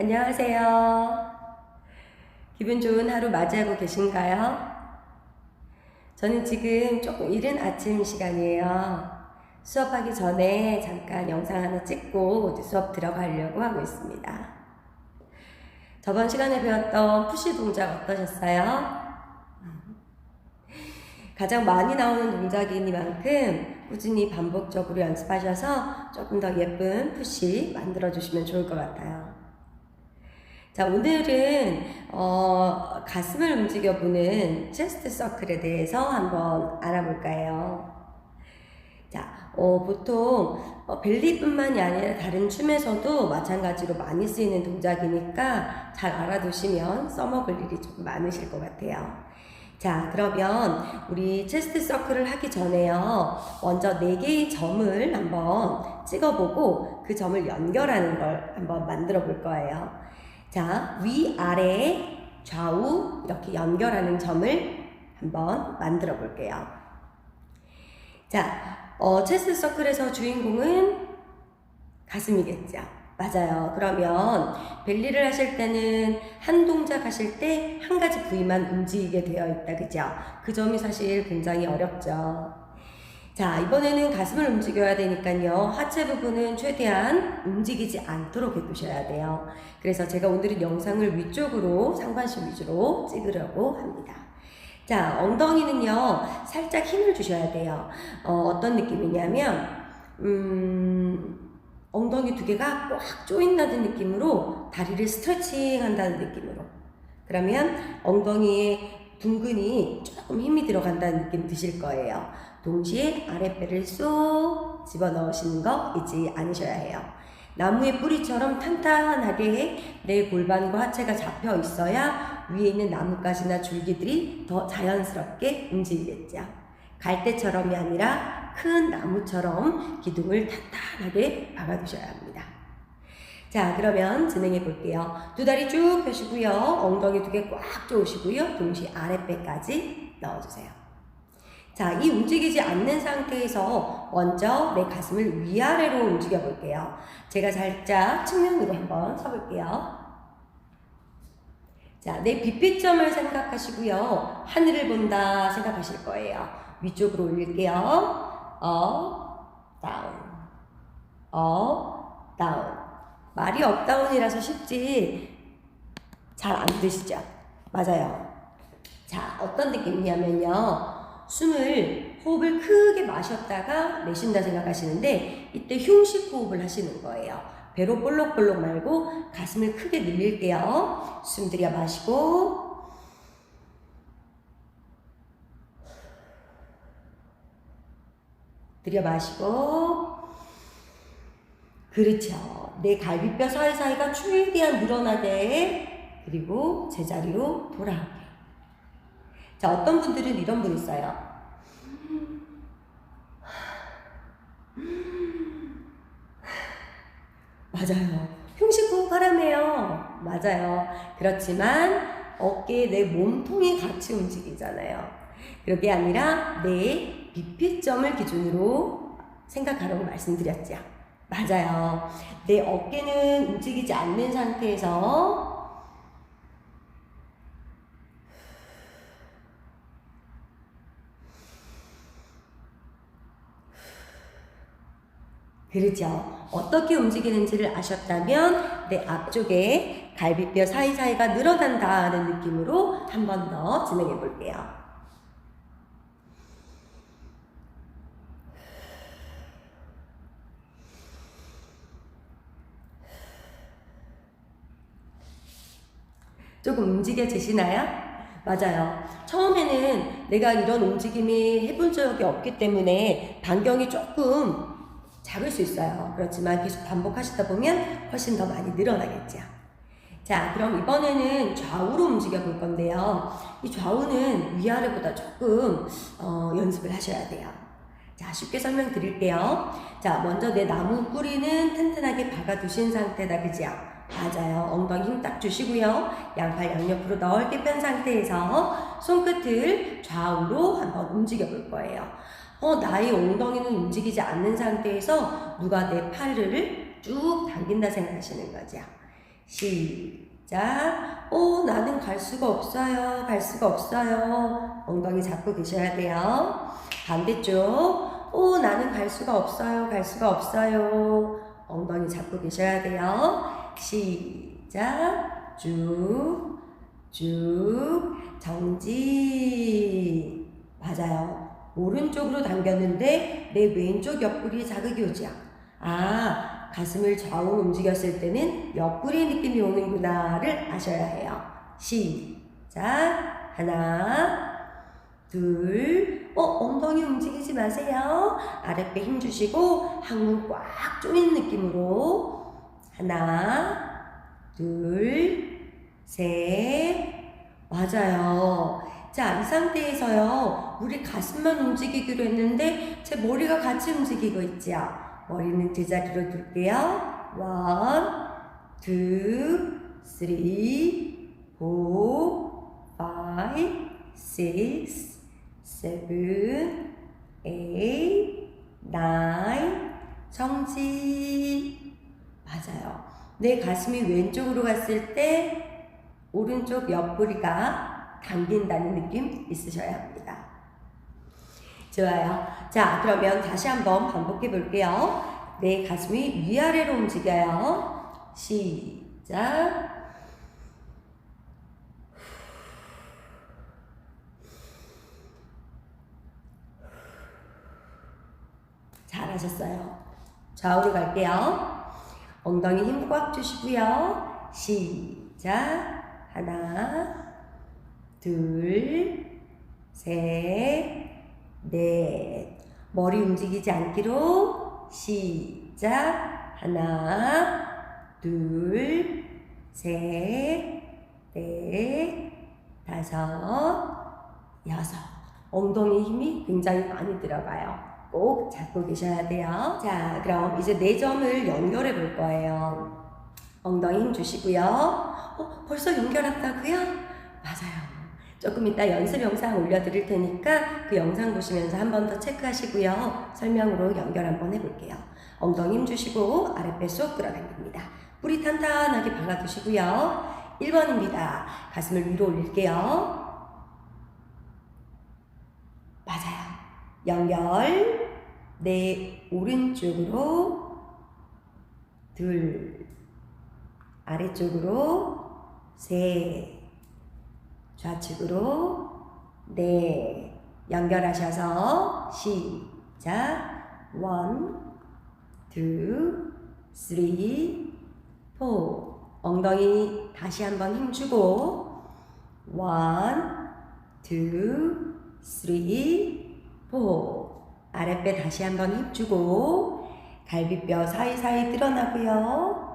안녕하세요. 기분 좋은 하루 맞이하고 계신가요? 저는 지금 조금 이른 아침 시간이에요. 수업하기 전에 잠깐 영상 하나 찍고 수업 들어가려고 하고 있습니다. 저번 시간에 배웠던 푸시 동작 어떠셨어요? 가장 많이 나오는 동작이니만큼 꾸준히 반복적으로 연습하셔서 조금 더 예쁜 푸시 만들어 주시면 좋을 것 같아요. 자, 오늘은 어, 가슴을 움직여 보는 체스트 서클에 대해서 한번 알아볼까요? 자, 어, 보통 어, 벨리뿐만이 아니라 다른 춤에서도 마찬가지로 많이 쓰이는 동작이니까 잘 알아두시면 써먹을 일이 조금 많으실 것 같아요. 자, 그러면 우리 체스트 서클을 하기 전에요. 먼저 네 개의 점을 한번 찍어보고 그 점을 연결하는 걸 한번 만들어 볼 거예요. 자, 위, 아래, 좌우 이렇게 연결하는 점을 한번 만들어 볼게요. 자, 어, 체스 서클에서 주인공은 가슴이겠죠. 맞아요. 그러면 벨리를 하실 때는 한 동작 하실 때 한 가지 부위만 움직이게 되어 있다. 그죠? 그 점이 사실 굉장히 어렵죠. 자, 이번에는 가슴을 움직여야 되니까요. 하체 부분은 최대한 움직이지 않도록 해두셔야 돼요. 그래서 제가 오늘은 영상을 위쪽으로 상반신 위주로 찍으려고 합니다. 자, 엉덩이는요, 살짝 힘을 주셔야 돼요. 어, 떤 느낌이냐면, 음, 엉덩이 두 개가 꽉 조인다는 느낌으로 다리를 스트레칭 한다는 느낌으로. 그러면 엉덩이에 둥근이 조금 힘이 들어간다는 느낌 드실 거예요. 동시에 아랫배를 쏙 집어 넣으시는 거 잊지 않으셔야 해요. 나무의 뿌리처럼 탄탄하게 내 골반과 하체가 잡혀 있어야 위에 있는 나뭇가지나 줄기들이 더 자연스럽게 움직이겠죠. 갈대처럼이 아니라 큰 나무처럼 기둥을 탄탄하게 박아두셔야 합니다. 자, 그러면 진행해 볼게요. 두 다리 쭉 펴시고요. 엉덩이 두 개 꽉 조으시고요. 동시에 아랫배까지 넣어주세요. 자, 이 움직이지 않는 상태에서 먼저 내 가슴을 위아래로 움직여 볼게요. 제가 살짝 측면으로 한번 서볼게요. 자, 내 비피점을 생각하시고요. 하늘을 본다 생각하실 거예요. 위쪽으로 올릴게요. 업, 다운, 업, 다운. 말이 업다운이라서 쉽지 잘 안 드시죠? 맞아요. 자, 어떤 느낌이냐면요. 숨을 호흡을 크게 마셨다가 내쉰다 생각하시는데 이때 흉식 호흡을 하시는 거예요. 배로 볼록볼록 말고 가슴을 크게 늘릴게요. 숨 들여 마시고 들여 마시고 그렇죠. 내 갈비뼈 사이사이가 최대한 늘어나게 그리고 제자리로 돌아오게. 자, 어떤 분들은 이런 분 있어요. 맞아요. 흉식 호흡하라며요. 맞아요. 그렇지만 어깨에 내 몸통이 같이 움직이잖아요. 그게 아니라 내 비피점을 기준으로 생각하라고 말씀드렸죠. 맞아요. 내 어깨는 움직이지 않는 상태에서 그렇죠. 어떻게 움직이는지를 아셨다면 내 앞쪽에 갈비뼈 사이사이가 늘어난다는 느낌으로 한 번 더 진행해 볼게요. 조금 움직여지시나요? 맞아요. 처음에는 내가 이런 움직임이 해본 적이 없기 때문에 반경이 조금 작을 수 있어요. 그렇지만 계속 반복하시다 보면 훨씬 더 많이 늘어나겠죠. 자, 그럼 이번에는 좌우로 움직여 볼 건데요. 이 좌우는 위아래보다 조금 어, 연습을 하셔야 돼요. 자, 쉽게 설명드릴게요. 자, 먼저 내 나무 뿌리는 튼튼하게 박아두신 상태다, 그죠? 맞아요. 엉덩이 힘 딱 주시고요. 양팔 양옆으로 넓게 편 상태에서 손끝을 좌우로 한번 움직여 볼 거예요. 어, 나의 엉덩이는 움직이지 않는 상태에서 누가 내 팔을 쭉 당긴다 생각하시는 거죠. 시작. 오, 나는 갈 수가 없어요. 갈 수가 없어요. 엉덩이 잡고 계셔야 돼요. 반대쪽. 오, 나는 갈 수가 없어요. 갈 수가 없어요. 엉덩이 잡고 계셔야 돼요. 시작. 쭉, 쭉. 정지. 맞아요. 오른쪽으로 당겼는데 내 왼쪽 옆구리 자극이 오죠. 아, 가슴을 좌우 움직였을 때는 옆구리 느낌이 오는구나를 아셔야 해요. 시작. 하나, 둘, 어, 엉덩이 움직이지 마세요. 아랫배 힘 주시고 항문 꽉 조이는 느낌으로 하나, 둘, 셋. 맞아요. 자, 이 상태에서요, 우리 가슴만 움직이기로 했는데, 제 머리가 같이 움직이고 있죠? 머리는 제자리로 둘게요. 원, 투, 쓰리, 포, 파이브, six, seven, eight, nine, 정지. 맞아요. 내 가슴이 왼쪽으로 갔을 때, 오른쪽 옆구리가 당긴다는 느낌 있으셔야 합니다. 좋아요. 자, 그러면 다시 한번 반복해 볼게요. 내 가슴이 위아래로 움직여요. 시작. 잘하셨어요. 좌우로 갈게요. 엉덩이 힘 꽉 주시고요. 시작. 하나, 둘, 셋, 넷. 머리 움직이지 않기로 시작. 하나, 둘, 셋, 넷, 다섯, 여섯. 엉덩이 힘이 굉장히 많이 들어가요. 꼭 잡고 계셔야 돼요. 자, 그럼 이제 네 점을 연결해 볼 거예요. 엉덩이 힘 주시고요. 어, 벌써 연결한다고요? 맞아요. 조금 이따 연습 영상 올려드릴 테니까 그 영상 보시면서 한 번 더 체크하시고요. 설명으로 연결 한번 해볼게요. 엉덩이 힘 주시고 아랫배 쏙 끌어당깁니다. 뿌리 탄탄하게 박아두시고요. 1번입니다. 가슴을 위로 올릴게요. 맞아요. 연결. 내 오른쪽으로 둘. 아래쪽으로 셋. 좌측으로 네 연결하셔서 시작 원, 투, 쓰리, 포 엉덩이 다시 한번 힘주고 원, 투, 쓰리, 포 아랫배 다시 한번 힘주고 갈비뼈 사이사이 드러나고요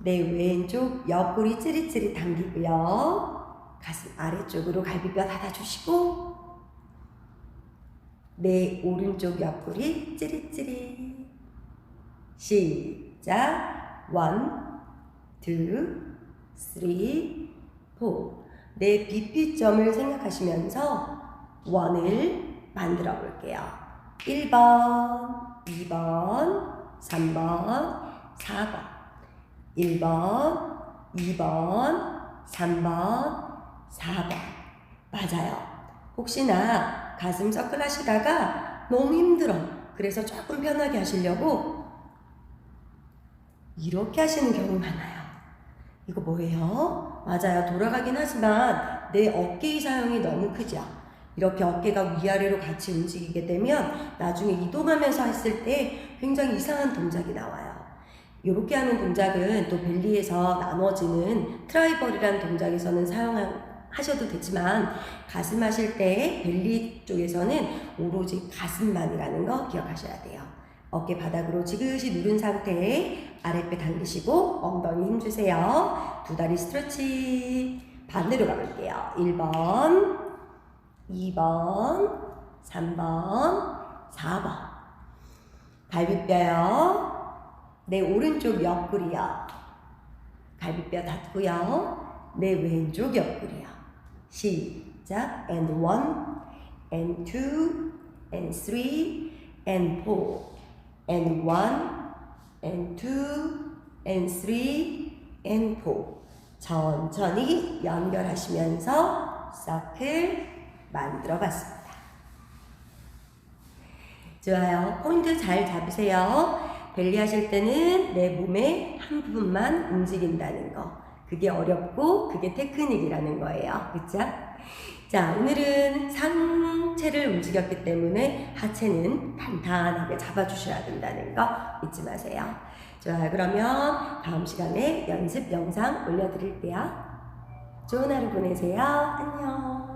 내 왼쪽 옆구리 찌릿찌릿 당기고요 가슴 아래쪽으로 갈비뼈 닫아주시고 내 오른쪽 옆구리 찌릿찌릿 시작 원, 투, 쓰리, 포. 내 BP점을 생각하시면서 원을 만들어 볼게요. 1번, 2번, 3번, 4번. 1번, 2번, 3번, 4번. 맞아요. 혹시나 가슴 서클 하시다가 너무 힘들어. 그래서 조금 편하게 하시려고 이렇게 하시는 경우 많아요. 이거 뭐예요? 맞아요. 돌아가긴 하지만 내 어깨의 사용이 너무 크죠. 이렇게 어깨가 위아래로 같이 움직이게 되면 나중에 이동하면서 했을 때 굉장히 이상한 동작이 나와요. 이렇게 하는 동작은 또 벨리에서 나눠지는 트라이벌이라는 동작에서는 사용하셔도 되지만 가슴 하실 때 벨리 쪽에서는 오로지 가슴만이라는 거 기억하셔야 돼요. 어깨 바닥으로 지그시 누른 상태에 아랫배 당기시고 엉덩이 힘주세요. 두 다리 스트레치 반대로 가볼게요. 1번, 2번, 3번, 4번. 갈비뼈요. 내 오른쪽 옆구리요. 갈비뼈 닫고요. 내 왼쪽 옆구리요. 시작. And one, and two, and three, and four, and one, and two, and three, 앤포 천천히 연결하시면서 서클 만들어 봤습니다. 좋아요. 포인트 잘 잡으세요. 벨리 하실 때는 내 몸의 한 부분만 움직인다는 거. 그게 어렵고 그게 테크닉이라는 거예요. 그쵸? 자, 오늘은 상체를 움직였기 때문에 하체는 단단하게 잡아주셔야 된다는 거 잊지 마세요. 좋아요. 그러면 다음 시간에 연습 영상 올려드릴게요. 좋은 하루 보내세요. 안녕.